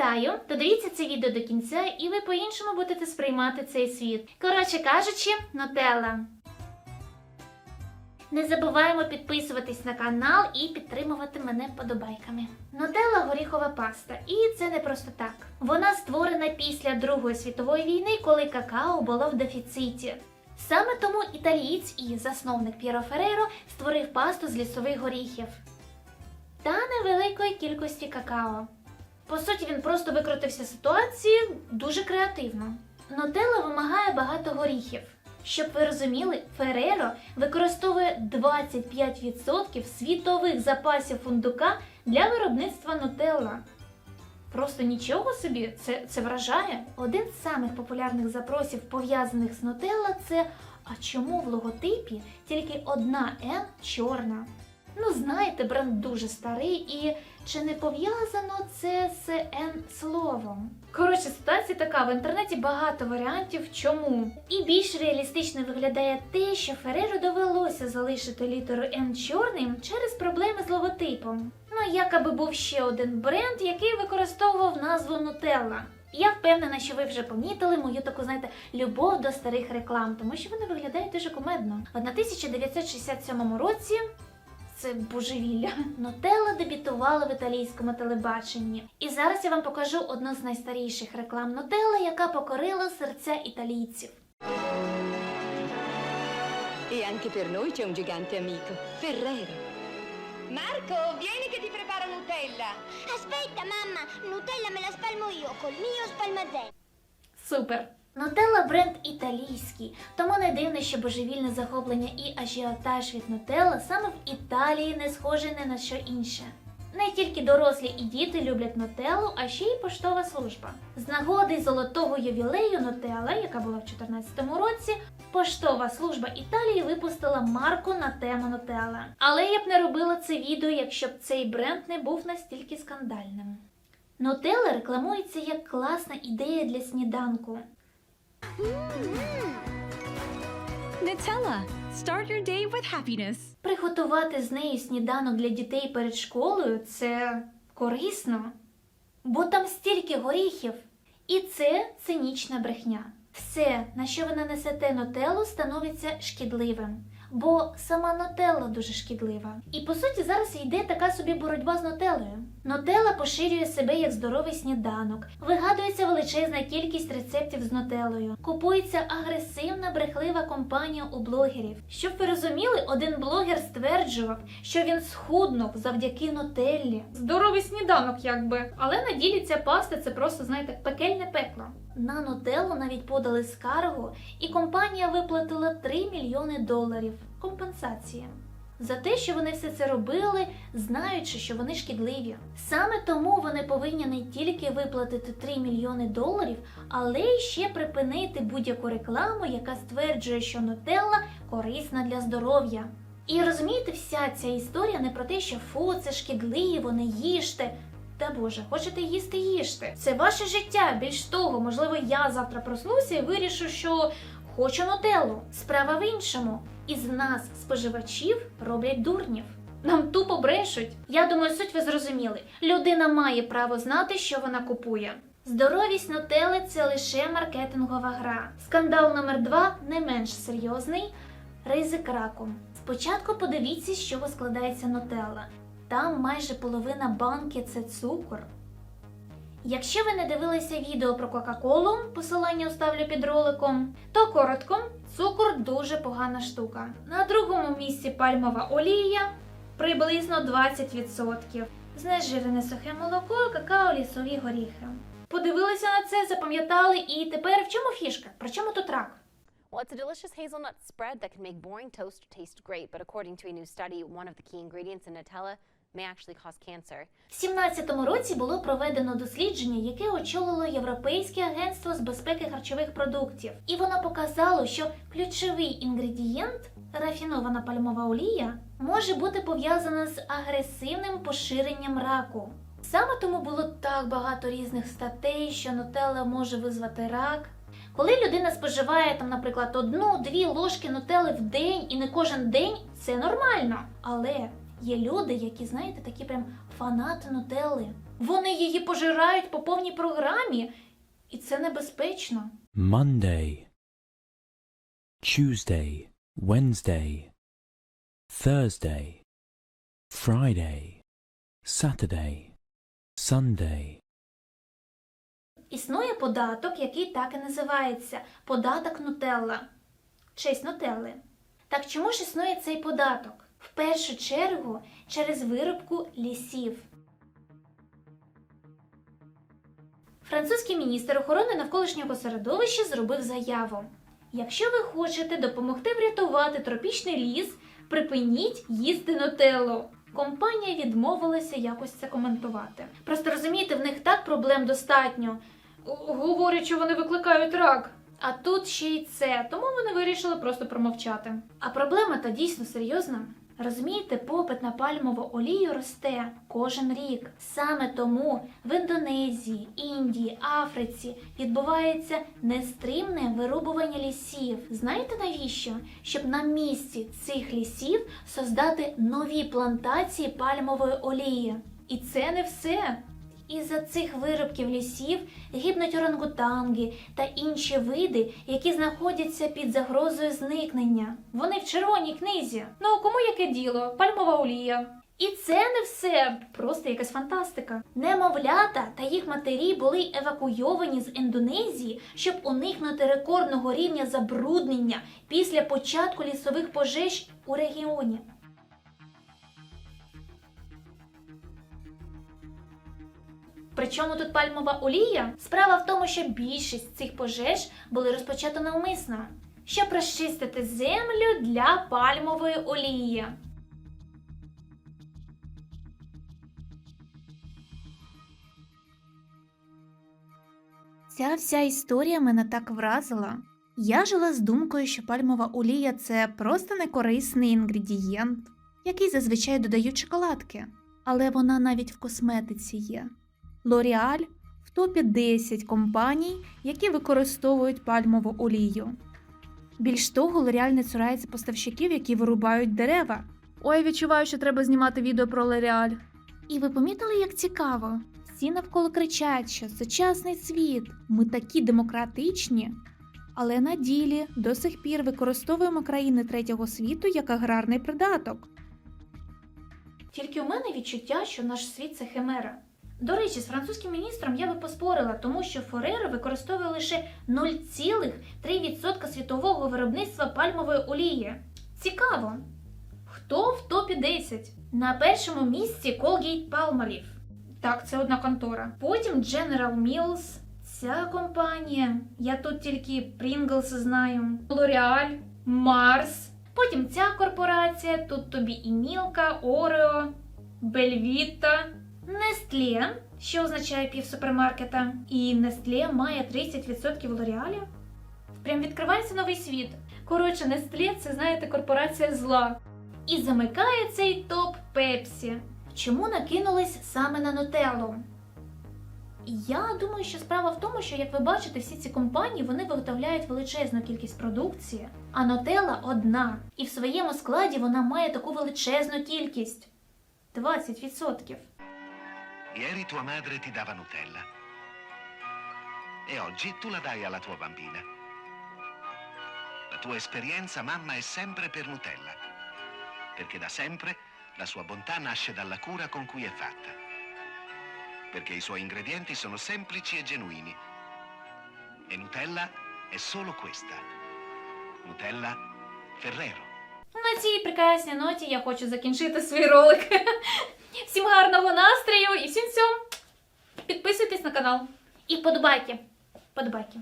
Вітаю! Додивіться це відео до кінця, і ви по-іншому будете сприймати цей світ. Коротше кажучи, нутелла. Не забуваємо підписуватись на канал і підтримувати мене вподобайками. Нутелла горіхова паста, і це не просто так. Вона створена після Другої світової війни, коли какао було в дефіциті. Саме тому італієць і засновник П'єро Ферреро створив пасту з лісових горіхів та невеликої кількості какао. По суті, він просто викрутився з ситуації дуже креативно. Нутелла вимагає багато горіхів. Щоб ви розуміли, Фереро використовує 25% світових запасів фундука для виробництва нутелла. Просто нічого собі, це, це вражає. Один з самих популярних запросів, пов'язаних з нутелла, це а чому в логотипі тільки одна Н чорна? Ну, знаєте, бренд дуже старий і чи не пов'язано це з Н словом? Коротше, ситуація така: в інтернеті багато варіантів чому. І більш реалістично виглядає те, що Фереро довелося залишити літеру Н чорним через проблеми з логотипом. Ну, якаби був ще один бренд, який використовував назву Нутелла. Я впевнена, що ви вже помітили мою таку, знаєте, любов до старих реклам, тому що вони виглядають дуже кумедно. В 1967 році це божевілля. Нутелла дебютувала в італійському телебаченні. І зараз я вам покажу одну з найстаріших реклам Нутелла, яка покорила серця італійців. E anche per noi c'è un gigante amico, Ferrero. Marco, vieni che ti preparo Nutella. Aspetta, mamma, Nutella me la spalmo io col mio spalmazzetto. Супер! Нутелла бренд італійський, тому не дивно, що божевільне захоплення і ажіотаж від Нутелла саме в Італії не схоже ні на що інше. Не тільки дорослі і діти люблять Нутеллу, а ще й поштова служба. З нагоди золотого ювілею Нутелла, яка була в 2014 році, поштова служба Італії випустила марку на тему Нутелла. Але я б не робила це відео, якщо б цей бренд не був настільки скандальним. Нутелла рекламується як класна ідея для сніданку. Nutella. Start your day with happiness. Приготувати з нею сніданок для дітей перед школою це корисно, бо там стільки горіхів. І це цинічна брехня. Все, на що ви нанесете нотелу, становиться шкідливим. Бо сама нутелла дуже шкідлива. І по суті зараз йде така собі боротьба з нутеллою. Нутелла поширює себе як здоровий сніданок, вигадується величезна кількість рецептів з нутеллою, купується агресивна брехлива компанія у блогерів. Щоб ви розуміли, один блогер стверджував, що він схуднув завдяки нутеллі. Здоровий сніданок, якби. Але на ділі ця паста це просто, знаєте, пекельне пекло. На нутеллу навіть подали скаргу, і компанія виплатила 3 мільйони доларів компенсації. За те, що вони все це робили, знаючи, що вони шкідливі. Саме тому вони повинні не тільки виплатити 3 мільйони доларів, але й ще припинити будь-яку рекламу, яка стверджує, що нутелла корисна для здоров'я. І розумієте, вся ця історія не про те, що фу, це шкідливо, не їжте. Та Боже, хочете їсти, їжте. Це ваше життя. Більш того, можливо, я завтра проснуся і вирішу, що хочу нутеллу. Справа в іншому. Із нас, споживачів, роблять дурнів. Нам тупо брешуть. Я думаю, суть ви зрозуміли. Людина має право знати, що вона купує. Здоровість нутели це лише маркетингова гра. Скандал номер два не менш серйозний ризик раку. Спочатку подивіться, з чого складається нутелла. Там майже половина банки це цукор. Якщо ви не дивилися відео про Кока-Колу, посилання оставлю під роликом, то коротко, цукор дуже погана штука. На другому місці пальмова олія приблизно 20%. Знежирене сухе молоко, какао, лісові горіхи. Подивилися на це, запам'ятали, і тепер в чому фішка? При чому тут рак? Well, it's a delicious hazelnut spread that can make boring toast taste great, but according to a new study, one of the key ingredients in Nutella may actually cause cancer. В 17-му році було проведено дослідження, яке очолило Європейське агентство з безпеки харчових продуктів, і воно показало, що ключовий інгредієнт рафінована пальмова олія може бути пов'язана з агресивним поширенням раку. Саме тому було так багато різних статей, що нутелла може визвати рак. Коли людина споживає там, наприклад, одну-дві ложки нутели в день і не кожен день, це нормально. Але є люди, які, знаєте, такі прям фанати нутелли. Вони її пожирають по повній програмі, і це небезпечно. Monday, Tuesday, Wednesday, Thursday, Friday, Saturday, Sunday. Існує податок, який так і називається податок Нутелла. Честь Нутелли. Так чому ж існує цей податок? В першу чергу через виробку лісів. Французький міністр охорони навколишнього середовища зробив заяву: якщо ви хочете допомогти врятувати тропічний ліс, припиніть їсти нутеллу. Компанія відмовилася якось це коментувати. Просто розумієте, в них так проблем достатньо. Говорять, що вони викликають рак. А тут ще й це, тому вони вирішили просто промовчати. А проблема та дійсно серйозна. Розумієте, попит на пальмову олію росте кожен рік. Саме тому в Індонезії, Індії, Африці відбувається нестримне вирубування лісів. Знаєте навіщо? Щоб на місці цих лісів создати нові плантації пальмової олії. І це не все. Із-за цих виробків лісів гибнуть орангутанги та інші види, які знаходяться під загрозою зникнення. Вони в червоній книзі. Ну кому яке діло? Пальмова олія. І це не все, просто якась фантастика. Немовлята та їх матері були евакуйовані з Індонезії, щоб уникнути рекордного рівня забруднення після початку лісових пожеж у регіоні. Причому тут пальмова олія? Справа в тому, що більшість цих пожеж були розпочато навмисно, щоб розчистити землю для пальмової олії. Ця вся історія мене так вразила. Я жила з думкою, що пальмова олія це просто некорисний інгредієнт, який зазвичай додають шоколадки, але вона навіть в косметиці є. L'Oreal в топі 10 компаній, які використовують пальмову олію. Більш того, L'Oreal не цурається поставщиків, які вирубають дерева. Ой, відчуваю, що треба знімати відео про L'Oreal. І ви помітили, як цікаво? Всі навколо кричать, що сучасний світ, ми такі демократичні. Але на ділі до сих пір використовуємо країни третього світу як аграрний придаток. Тільки у мене відчуття, що наш світ це химера. До речі, з французьким міністром я би поспорила, тому що Фореро використовує лише 0,3% світового виробництва пальмової олії. Цікаво. Хто в топі 10? На першому місці Colgate Palmolive. Так, це одна контора. Потім General Mills. Ця компанія. Я тут тільки Pringles знаю. L'Oreal, Mars. Потім ця корпорація. Тут тобі і Мілка, Орео, Бельвіта. Nestlé, що означає пів супермаркета. І Nestlé має 30% L'Oreal. Прям відкривається новий світ. Коротше, Nestlé це, знаєте, корпорація зла. І замикає цей топ Пепсі. Чому накинулись саме на Нутеллу? Я думаю, що справа в тому, що, як ви бачите, всі ці компанії вони виготовляють величезну кількість продукції, а Нутелла одна. І в своєму складі вона має таку величезну кількість 20%. Ieri tua madre ti dava Nutella. E oggi tu la dai alla tua bambina. La tua esperienza mamma è sempre per Nutella. Perché da sempre la sua bontà nasce dalla cura con cui è fatta. Perché i suoi ingredienti sono semplici e genuini. E Nutella è solo questa. Nutella Ferrero. На цій прекрасній ноті я хочу закінчити свій ролик. Всім гарного настрою і всім всім. Підписуйтесь на канал. І подобайте. Вподобайки.